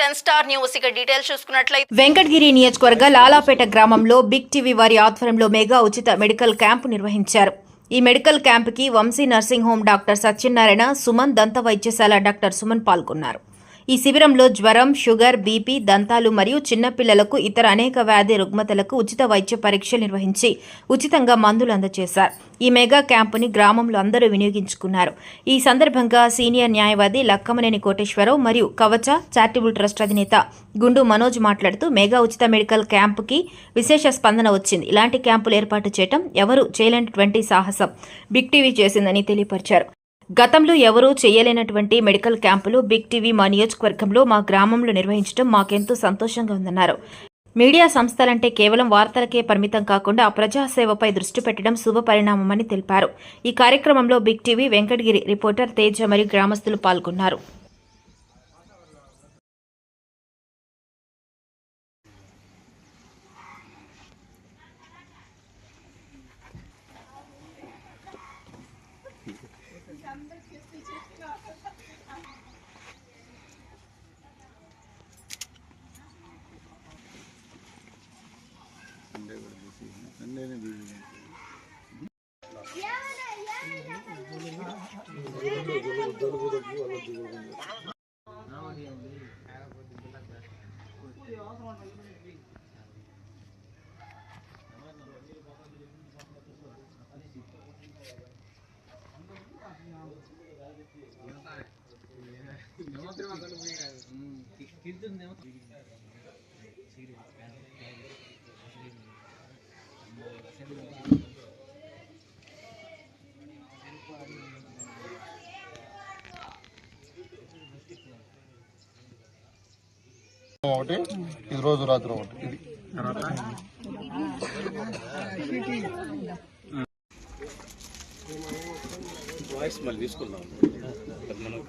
Ten star news. ఇక details చూసుకున్నట్లయితే వెంకటగిరి నియోజకవర్గ లాలాపేట గ్రామంలో బిగ్ టీవీ వారి ఆధ్వర్యంలో మెగా ఉచిత మెడికల్ క్యాంపు నిర్వహించారు. ఈ medical క్యాంపుకి Vamshi nursing home doctor Satyanarayana Suman దంత వైద్యశాల డాక్టర్ సుమన్ పాల్గొన్నారు. ఈ శిబిరంలో జ్వరం షుగర్ బీపీ దంతాలు మరియు చిన్నపిల్లలకు ఇతర అనేక వ్యాధి రుగ్మతలకు ఉచిత వైద్య పరీక్షలు నిర్వహించి ఉచితంగా మందులు అందజేశారు. ఈ మెగా క్యాంపుని గ్రామంలో అందరూ వినియోగించుకున్నారు. ఈ సందర్భంగా సీనియర్ న్యాయవాది లక్కమనేని కోటేశ్వరరావు మరియు కవచ చారిటబుల్ ట్రస్ట్ అధినేత గుండు మనోజ్ మాట్లాడుతూ మెగా ఉచిత మెడికల్ క్యాంపుకి విశేష స్పందన వచ్చింది. ఇలాంటి క్యాంపులు ఏర్పాటు చేయడం ఎవరు చేయలేనటువంటి సాహసం. బిగ్ టీవీ చేసిందని తెలియపరిచారు. గతంలో ఎవరూ చేయలేనటువంటి మెడికల్ క్యాంపులు బిగ్ టీవీ మా నియోజకవర్గంలో మా గ్రామంలో నిర్వహించడం మాకెంతో సంతోషంగా ఉందన్నారు. మీడియా సంస్థలంటే కేవలం వార్తలకే పరిమితం కాకుండా ప్రజాసేవపై దృష్టి పెట్టడం శుభపరిణామమని తెలిపారు. ఈ కార్యక్రమంలో big TV Venkatagiri reporter Teja మరియు గ్రామస్తులు పాల్గొన్నారు. ఒకటి ఇది రోజు రాత్రి ఒకటి. ఇది వాయిస్ మళ్ళీ తీసుకుందాం. మనం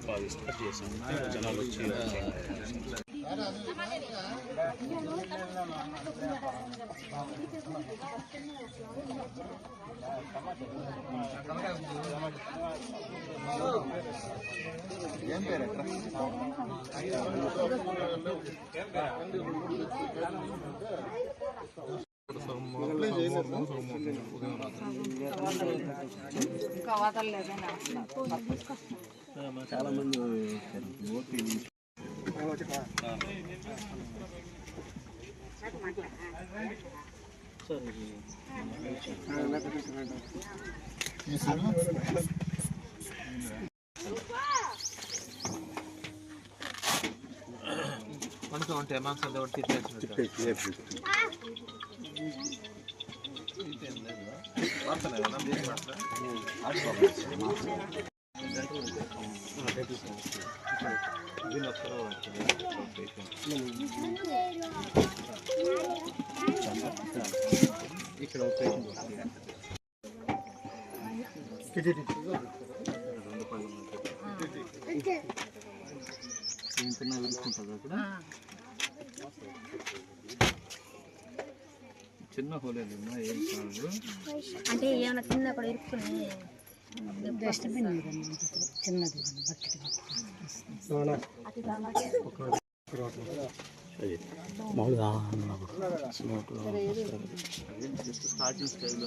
బాగా స్టార్ట్ చేసాం జనాలు వచ్చి ఈ సెల్ మనసు ఉంటే మాంసం ఒకటి తిప్పేసినట్టు ఇక్కడ ఆపరేషన్ ఇంకన్నా విలుకుంటుంది అక్కడ చిన్న హోలేదు ఏం అంటే ఏమైనా కింద కూడా ఇరుక్కుని డస్ట్బిన్ చిన్నది బకెట్ జస్ట్ స్టార్టింగ్ స్టేజ్లో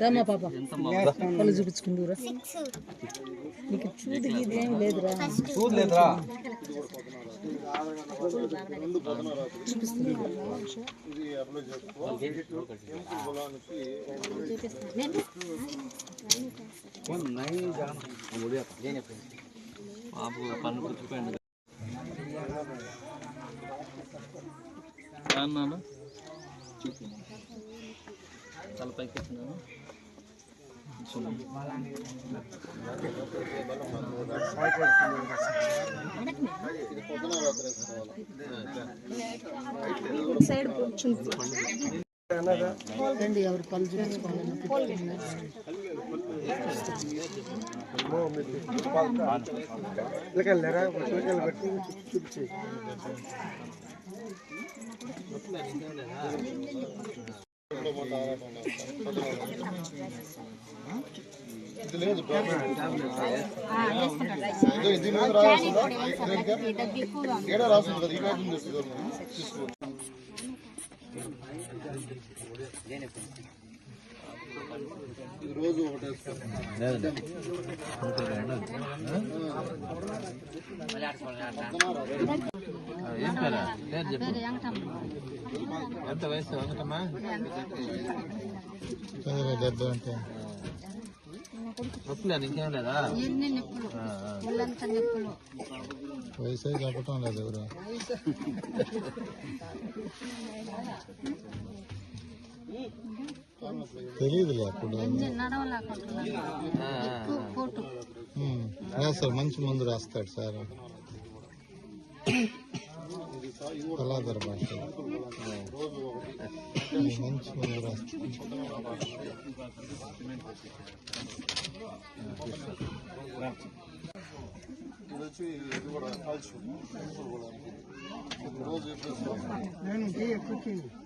రామా పాప. కళ్ళు చూపించుకుందురా నీకు చూడు ఇదేం లేదురా. ఇది అప్లై చేసుకో పొలానికి బాబు పన్ను అన్నాను తల పైకి ఎత్తున్నాను రండి ఎవరు పళ్ళు చూపించుకోవాలి ఇది లేదు ఇదో ఇది మీద రాస్తుందా ఏడా రాస్తుంది కదా ఈ కాగితం తీసుకో తీసుకో రోజు ఒకటే ఏం పేరా పేరు చెప్పు ఎంత వయసు వెంకటమ్మా డెబ్బై అంటే నొప్పులే ఇంకేం లేదా ఆ, ఆ. వయసు చెప్పటం లేదు ఎవరు తెలియదులే అప్పుడు. ఆ, ఆ, ఉమ్, రాస్తాడు మంచి మందు రాస్తాడు సార్. కళాధర భాష. మంచి మందు రాస్తాడు. ఇది వచ్చి ఇది కూడా కాల్షియం రోజు మధ్యాహ్నం ఆ,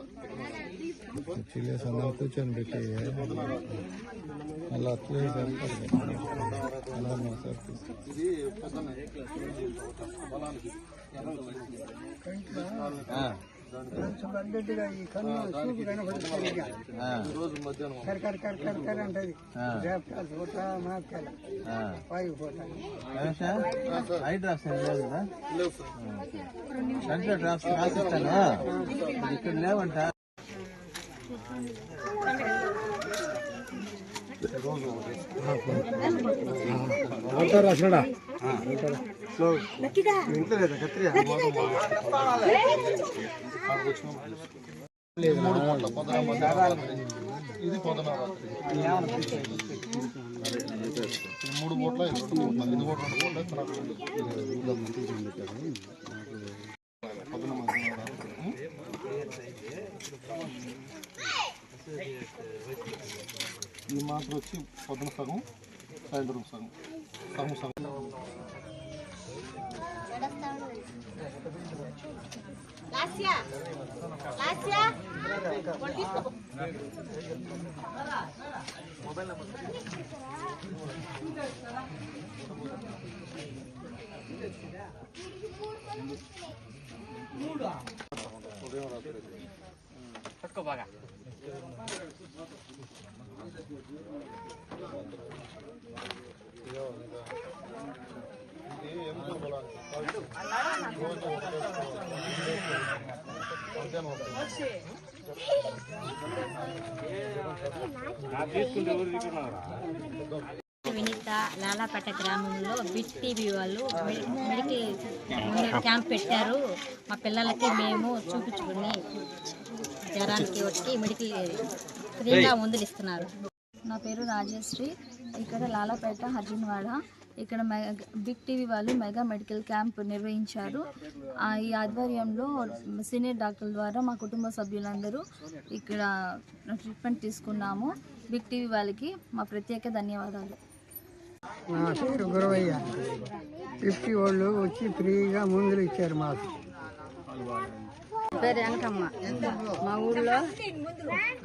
ఆ. ఆపరేషన్ కూర్చొని పెట్టి అలా కర్ సరిపడదు కర్ కర్ ఆ. ఆ. రోజు మధ్యాహ్నం ఆ. ఆ. ఐ డ్రాప్స్ లేవు సార్ డ్రాప్స్ రాసిస్తాను ఇక్కడ లేవంట మూడు పూట్ల ఇది పొద్దున ఇది మూడు రెండు రెండు ఈ మాత్రం వచ్చి పొద్దున సగం సాయంత్రం సగం సగం సగం ఇది ఎముకల వినీత లాలాపేట గ్రామంలో బిట్ టీవీ వాళ్ళు మెడికల్ క్యాంప్ పెట్టారు. మా పిల్లలకి మేము చూపించుకుని జ్వరానికి వచ్చి మెడికల్ ఫ్రీగా మందులు ఇస్తున్నారు. నా పేరు రాజశ్రీ. ఇక్కడ లాలాపేట హర్జన్వాడ. ఇక్కడ మె- బిగ్ టీవీ వాళ్ళు మెగా మెడికల్ క్యాంప్ నిర్వహించారు. ఆ, ఈ ఆధ్వర్యంలో సీనియర్ డాక్టర్ల ద్వారా మా కుటుంబ సభ్యులందరూ ఇక్కడ ట్రీట్మెంట్ తీసుకున్నాము. బిగ్ టీవీ వాళ్ళకి మా ప్రత్యేక ధన్యవాదాలు. నా పేరు గురవయ్య. ఫిఫ్టీ వాళ్ళు వచ్చి ఫ్రీగా మందులు ఇచ్చారు మాకు. పేరు వెంకమ్మ. మా ఊళ్ళో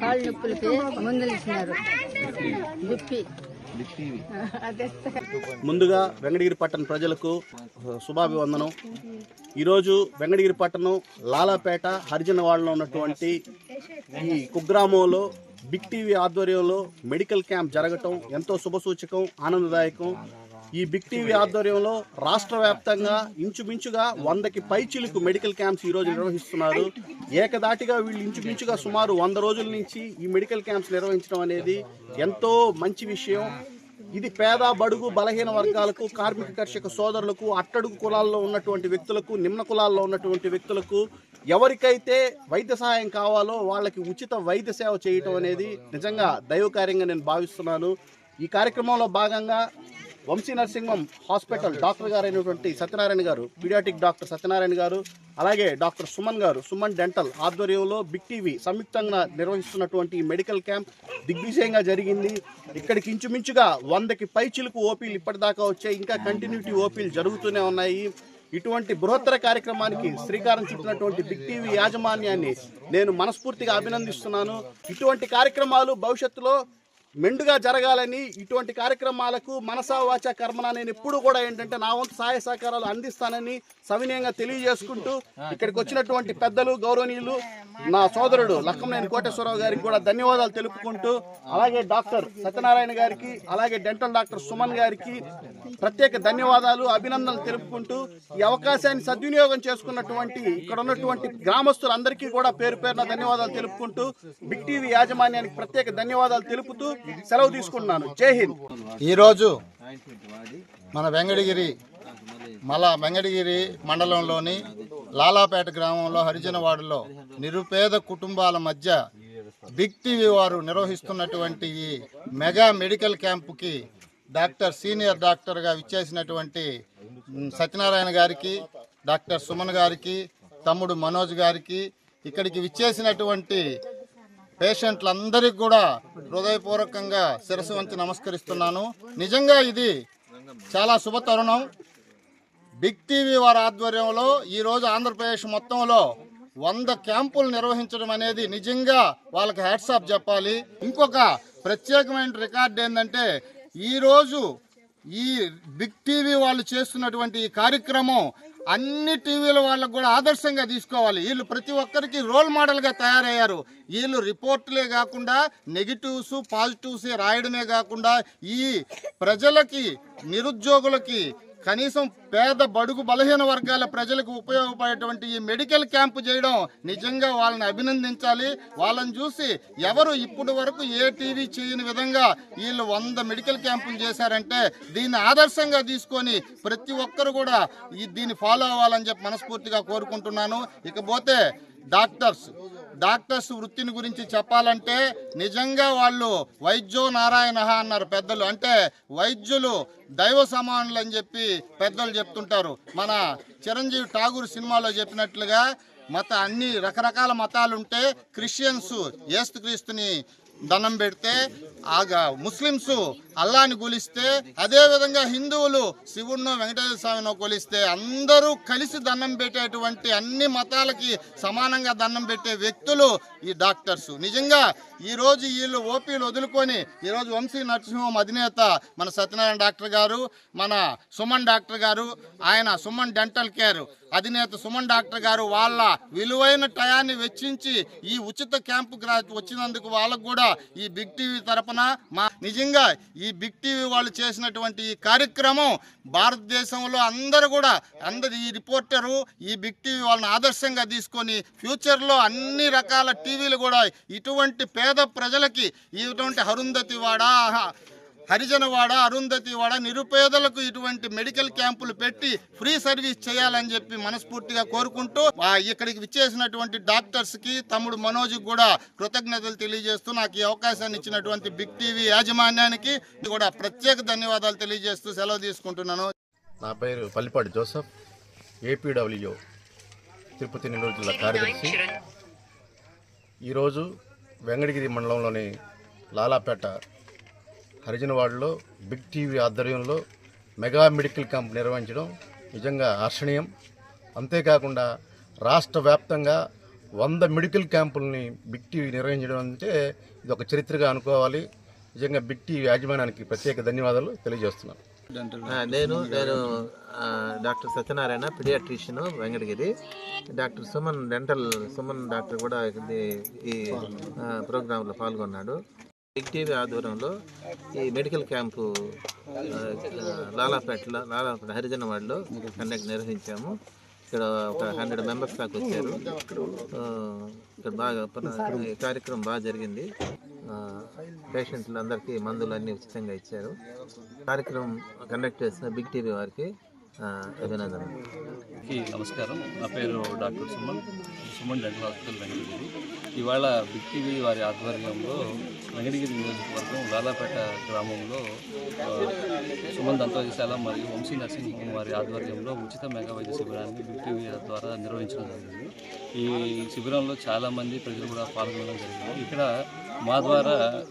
కాళ్ళు నొప్పులకి మందులు ఇచ్చినారు దుప్పి ముందుగా వెంకటగిరి పట్టణ ప్రజలకు శుభాభివందనం. ఈరోజు వెంకటగిరి పట్టణం లాలాపేట హరిజనవాడలో ఉన్నటువంటి ఈ కుగ్రామంలో బిగ్ టీవీ ఆధ్వర్యంలో మెడికల్ క్యాంప్ జరగటం ఎంతో శుభసూచకం ఆనందదాయకం. ఈ బిగ్ టీవీ ఆధ్వర్యంలో రాష్ట్ర వ్యాప్తంగా ఇంచుమించుగా వందకి పైచిలుకు మెడికల్ క్యాంప్స్ ఈ రోజు నిర్వహిస్తున్నారు. ఏకదాటిగా వీళ్ళు ఇంచుమించుగా సుమారు వంద రోజుల నుంచి ఈ మెడికల్ క్యాంప్స్ నిర్వహించడం అనేది ఎంతో మంచి విషయం. ఇది పేద బడుగు బలహీన వర్గాలకు కార్మిక కర్షక సోదరులకు అట్టడుగు కులాల్లో ఉన్నటువంటి వ్యక్తులకు నిమ్న కులాల్లో ఉన్నటువంటి వ్యక్తులకు ఎవరికైతే వైద్య సహాయం కావాలో వాళ్ళకి ఉచిత వైద్య సేవ చేయటం అనేది నిజంగా దైవకార్యంగా నేను భావిస్తున్నాను. ఈ కార్యక్రమంలో భాగంగా వంశీ నరసింహం హాస్పిటల్ డాక్టర్ గారు అయినటువంటి సత్యనారాయణ గారు పీడియాటిక్ డాక్టర్ సత్యనారాయణ గారు అలాగే డాక్టర్ సుమన్ గారు సుమన్ డెంటల్ ఆధ్వర్యంలో బిగ్ టీవీ సంయుక్తంగా నిర్వహిస్తున్నటువంటి మెడికల్ క్యాంప్ దిగ్విజయంగా జరిగింది. ఇక్కడికి ఇంచుమించుగా వందకి పై చిలుకు ఓపీలు ఇప్పటిదాకా వచ్చాయి. ఇంకా కంటిన్యూటీ ఓపీలు జరుగుతూనే ఉన్నాయి. ఇటువంటి బృహత్తర కార్యక్రమానికి శ్రీకారం చుట్టినటువంటి బిగ్ టీవీ యాజమాన్యాన్ని నేను మనస్ఫూర్తిగా అభినందిస్తున్నాను. ఇటువంటి కార్యక్రమాలు భవిష్యత్తులో మెండుగా జరగాలని ఇటువంటి కార్యక్రమాలకు మనసా వాచ కర్మన నేను ఎప్పుడు కూడా ఏంటంటే నా వంతు సహాయ సహకారాలు అందిస్తానని సవినయంగా తెలియజేసుకుంటూ ఇక్కడికి వచ్చినటువంటి పెద్దలు గౌరవనీయులు నా సోదరుడు లక్కమనేని కోటేశ్వరరావు గారికి కూడా ధన్యవాదాలు తెలుపుకుంటూ అలాగే డాక్టర్ సత్యనారాయణ గారికి అలాగే డెంటల్ డాక్టర్ సుమన్ గారికి ప్రత్యేక ధన్యవాదాలు అభినందనలు తెలుపుకుంటూ ఈ అవకాశాన్ని సద్వినియోగం చేసుకున్నటువంటి ఇక్కడ ఉన్నటువంటి గ్రామస్తులందరికీ కూడా పేరు పేరున ధన్యవాదాలు తెలుపుకుంటూ బిగ్ టీవీ యాజమాన్యానికి ప్రత్యేక ధన్యవాదాలు తెలుపుతూ సెలవు తీసుకుంటున్నాను జై హింద్. ఈరోజు మన వెంగడగిరి మల వెంగడగిరి మండలంలోని లాలాపేట గ్రామంలో హరిజనవాడలో నిరుపేద కుటుంబాల మధ్య బిగ్ టీవీ వారు నిర్వహిస్తున్నటువంటి ఈ మెగా మెడికల్ క్యాంపుకి డాక్టర్ సీనియర్ డాక్టర్గా విచ్చేసినటువంటి సత్యనారాయణ గారికి డాక్టర్ సుమన్ గారికి తమ్ముడు మనోజ్ గారికి ఇక్కడికి విచ్చేసినటువంటి పేషెంట్లందరికీ కూడా హృదయపూర్వకంగా శిరస్సు వంచి నమస్కరిస్తున్నాను. నిజంగా ఇది చాలా శుభ తరుణం బిగ్ టీవీ వారి ఆధ్వర్యంలో ఈరోజు ఆంధ్రప్రదేశ్ మొత్తంలో వంద క్యాంపులు నిర్వహించడం అనేది నిజంగా వాళ్ళకి హ్యాట్సాప్ చెప్పాలి. ఇంకొక ప్రత్యేకమైన రికార్డు ఏంటంటే ఈరోజు ఈ బిగ్ టీవీ వాళ్ళు చేస్తున్నటువంటి ఈ కార్యక్రమం అన్ని టీవీల వాళ్ళకు కూడా ఆదర్శంగా తీసుకోవాలి. వీళ్ళు ప్రతి ఒక్కరికి రోల్ మోడల్గా తయారయ్యారు. వీళ్ళు రిపోర్ట్లే కాకుండా నెగిటివ్స్ పాజిటివ్స్ రాయడమే కాకుండా ఈ ప్రజలకి నిరుద్యోగులకి కనీసం పేద బడుగు బలహీన వర్గాల ప్రజలకు ఉపయోగపడేటువంటి ఈ మెడికల్ క్యాంపు చేయడం నిజంగా వాళ్ళని అభినందించాలి. వాళ్ళని చూసి ఎవరు ఇప్పటి వరకు ఏ టీవీ చేయని విధంగా వీళ్ళు వంద మెడికల్ క్యాంపులు చేశారంటే దీన్ని ఆదర్శంగా తీసుకొని ప్రతి ఒక్కరు కూడా ఈ దీన్ని ఫాలో అవ్వాలని చెప్పి మనస్ఫూర్తిగా కోరుకుంటున్నాను. ఇకపోతే డాక్టర్స్ డాక్టర్స్ వృత్తిని గురించి చెప్పాలంటే నిజంగా వాళ్ళు వైద్యో నారాయణ అన్నారు పెద్దలు. అంటే వైద్యులు దైవ సమానులు అని చెప్పి పెద్దలు చెప్తుంటారు. మన చిరంజీవి ఠాగూర్ సినిమాలో చెప్పినట్లుగా మత అన్ని రకరకాల మతాలు ఉంటే క్రిస్టియన్స్ ఏస్తుక్రీస్తుని దండం పెడితే ముస్లిమ్స్ అల్లాని కొలిస్తే అదేవిధంగా హిందువులు శివుడినో వెంకటేశ్వర స్వామినో కొలిస్తే అందరూ కలిసి దండం పెట్టేటువంటి అన్ని మతాలకి సమానంగా దండం పెట్టే వ్యక్తులు ఈ డాక్టర్స్. నిజంగా ఈ రోజు వీళ్ళు ఓపీలు వదులుకొని ఈరోజు వంశీ నరసింహం అధినేత మన సత్యనారాయణ డాక్టర్ గారు మన సుమన్ డాక్టర్ గారు ఆయన సుమన్ డెంటల్ కేర్ అధినేత సుమన్ డాక్టర్ గారు వాళ్ళ విలువైన టయాన్ని వెచ్చించి ఈ ఉచిత క్యాంపు వచ్చినందుకు వాళ్ళకు కూడా ఈ బిగ్ టీవీ తరపున మా నిజంగా ఈ బిగ్ టీవీ వాళ్ళు చేసినటువంటి ఈ కార్యక్రమం భారతదేశంలో అందరూ కూడా అందరు ఈ రిపోర్టరు ఈ బిగ్ టీవీ వాళ్ళని ఆదర్శంగా తీసుకొని ఫ్యూచర్లో అన్ని రకాల టీవీలు కూడా ఇటువంటి పేద ప్రజలకి ఇటువంటి అరుంధతి వాడ హరిజనవాడ అరుంధతివాడ నిరుపేదలకు ఇటువంటి మెడికల్ క్యాంపులు పెట్టి ఫ్రీ సర్వీస్ చేయాలని చెప్పి మనస్ఫూర్తిగా కోరుకుంటూ ఆ ఇక్కడికి విచ్చేసినటువంటి డాక్టర్స్కి తమ్ముడు మనోజ్ కూడా కృతజ్ఞతలు తెలియజేస్తూ నాకు ఈ అవకాశాన్ని ఇచ్చినటువంటి బిగ్ టీవీ యాజమాన్యానికి కూడా ప్రత్యేక ధన్యవాదాలు తెలియజేస్తూ సెలవు తీసుకుంటున్నాను. నా పేరు పల్లిపాటి జోసఫ్ ఏపీడబ్ల్యూ తిరుపతి నెల్లూరు జిల్లా కార్యదర్శి. ఈరోజు వెంకటగిరి మండలంలోని లాలాపేట హరిజనవాడలో బిగ్ టీవీ ఆధ్వర్యంలో మెగా మెడికల్ క్యాంప్ నిర్వహించడం నిజంగా హర్షణీయం అంతేకాకుండా రాష్ట్ర వ్యాప్తంగా వంద మెడికల్ క్యాంపుల్ని బిగ్ టీవీ నిర్వహించడం అంటే ఇది ఒక చరిత్రగా అనుకోవాలి. నిజంగా బిగ్ టీవీ యాజమాన్యానికి ప్రత్యేక ధన్యవాదాలు తెలియజేస్తున్నాను. నేను నేను doctor Satyanarayana paediatrician Venkatagiri. Doctor Suman dental Suman doctor కూడా ఈ ప్రోగ్రాంలో పాల్గొన్నాడు. బిగ్ టీవీ ఆధ్వర్యంలో ఈ మెడికల్ క్యాంపు లాలాపేటలో లాలాపేట హరిజనవాడలో కండక్ట్ నిర్వహించాము. ఇక్కడ ఒక హండ్రెడ్ మెంబర్స్ దాకా వచ్చారు. ఇక్కడ బాగా కార్యక్రమం బాగా జరిగింది. పేషెంట్లు అందరికీ మందులు అన్నీ ఉచితంగా ఇచ్చారు. కార్యక్రమం కండక్ట్ చేసిన బిగ్ టీవీ వారికి అభినందనలు నమస్కారం. నా పేరు doctor Suman. Suman dental hospital Venkatagiri ఇవాళ బిగ్ టీవీ వారి ఆధ్వర్యంలో వెంకటగిరి నియోజకవర్గం లాలాపేట గ్రామంలో సుమన్ దంతవైద్యశాల మరియు వంశీ నర్సింగ్ హోమ్ వారి ఆధ్వర్యంలో ఉచిత మెగా వైద్య శిబిరాన్ని బిగ్ టీవీ ద్వారా నిర్వహించడం జరిగింది. ఈ శిబిరంలో చాలామంది ప్రజలు కూడా పాల్గొనడం జరిగింది. ఇక్కడ మా ద్వారా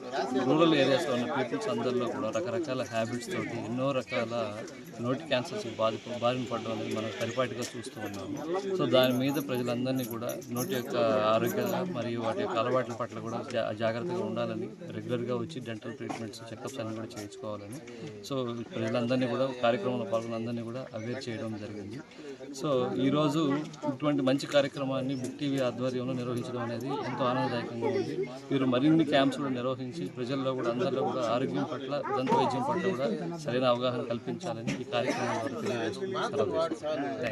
రూరల్ ఏరియాస్లో ఉన్న పీపుల్స్ అందరిలో కూడా రకరకాల హ్యాబిట్స్ తోటి ఎన్నో రకాల నోటి క్యాన్సర్స్ బాధ బారిన పడడం అనేది మనం పరిపాటిగా చూస్తూ ఉన్నాము. సో దాని మీద ప్రజలందరినీ కూడా నోటి యొక్క ఆరోగ్య మరియు వాటి యొక్క అలవాట్ల పట్ల కూడా జా- జాగ్రత్తగా ఉండాలని రెగ్యులర్గా వచ్చి డెంటల్ ట్రీట్మెంట్స్ చెకప్స్ అన్ని కూడా చేయించుకోవాలని. సో ప్రజలందరినీ కూడా కార్యక్రమంలో పాల్గొన్న కూడా అవేర్ చేయడం జరిగింది. సో ఈరోజు ఇటువంటి మంచి కార్యక్రమాన్ని బుక్ టీవీ ఆధ్వర్యంలో నిర్వహించడం అనేది ఎంతో ఆనందదాయకంగా ఉంది. వీరు మరిన్ని క్యాంప్స్ కూడా నిర్వహించి ప్రజల్లో కూడా అందరిలో కూడా ఆరోగ్యం పట్ల దంత వైద్యం పట్ల కూడా సరైన అవగాహన కల్పించాలని ఈ కార్యక్రమం ద్వారా